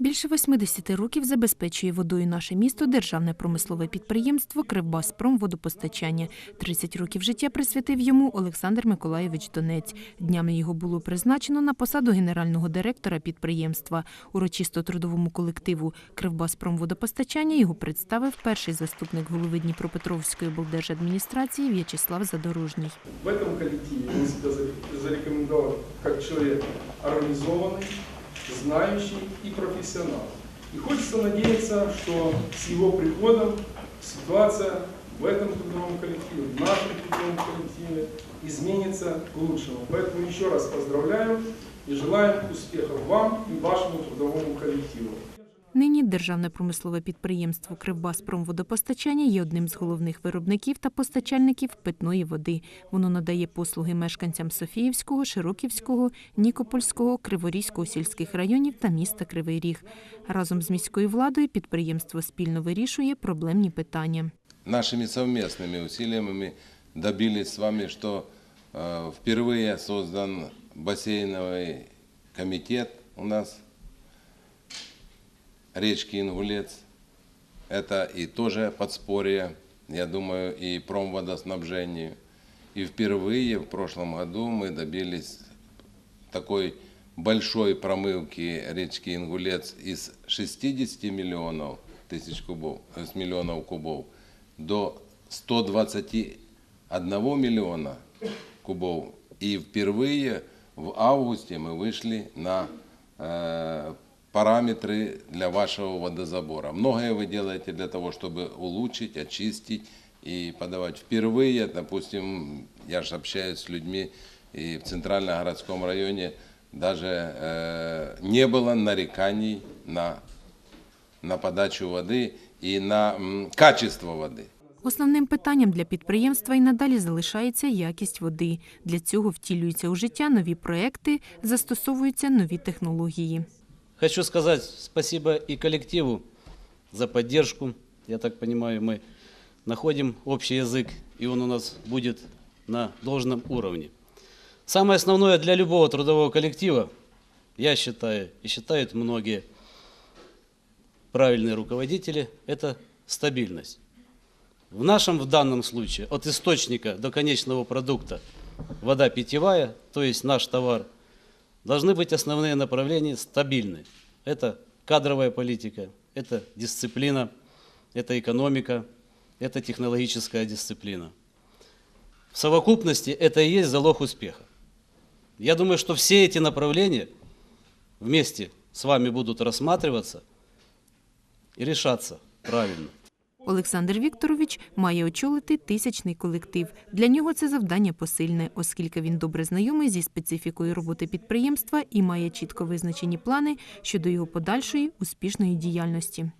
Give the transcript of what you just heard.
Більше 80 років забезпечує водою наше місто державне промислове підприємство «Кривбаспром» 30 років життя присвятив йому Олександр Миколайович Донець. Днями його було призначено на посаду генерального директора підприємства. Урочисто трудовому колективу «Кривбаспром» його представив перший заступник голови Дніпропетровської облдержадміністрації В'ячеслав Задорожній. В этом коллективе мы себя заре- зарекомендовали как человек организованный, Знающий и профессионал. И хочется надеяться, что с его приходом ситуация в этом трудовом коллективе, в нашем трудовом коллективе изменится к лучшему. Поэтому еще раз поздравляю и желаем успехов вам и вашему трудовому коллективу. Нині державне промислове підприємство «Кривбаспромводопостачання» є одним з головних виробників та постачальників питної води. Воно надає послуги мешканцям Софіївського, Широківського, Нікопольського, Криворізького сільських районів та міста Кривий Ріг. Разом з міською владою підприємство спільно вирішує проблемні питання. нашими совместными усилиями мы добились с вами, что э, впервые создан бассейновый комитет у нас Речки Ингулец. Это и тоже подспорье, я думаю, и промводоснабжению. И впервые в прошлом году мы добились такой большой промывки речки Ингулец из 60 миллионов тысяч кубов, э, миллионов кубов до 121 миллиона кубов. И впервые в августе мы вышли на э, параметры для вашего водозабора. Многое вы делаете для того, чтобы улучшить, очистить и подавать. Впервые, допустим, я же общаюсь с людьми, и в центральном городском районе даже э, не было нареканий на, на подачу воды и на м, качество воды. Основним питанням для підприємства і надалі залишається якість води. Для цього втілюються у життя нові проекти, застосовуються нові технології. Хочу сказать спасибо и коллективу за поддержку. Я так понимаю, мы находим общий язык, и он у нас будет на должном уровне. Самое основное для любого трудового коллектива, я считаю, и считают многие правильные руководители, это стабильность. В нашем в данном случае от источника до конечного продукта вода питьевая, то есть наш товар, должны быть основные направления стабильны. Это кадровая политика, это дисциплина, это экономика, это технологическая дисциплина. В совокупности это и есть залог успеха. Я думаю, что все эти направления вместе с вами будут рассматриваться и решаться правильно. Олександр Вікторович має очолити тисячний колектив. Для нього це завдання посильне, оскільки він добре знайомий зі специфікою роботи підприємства і має чітко визначені плани щодо його подальшої успішної діяльності.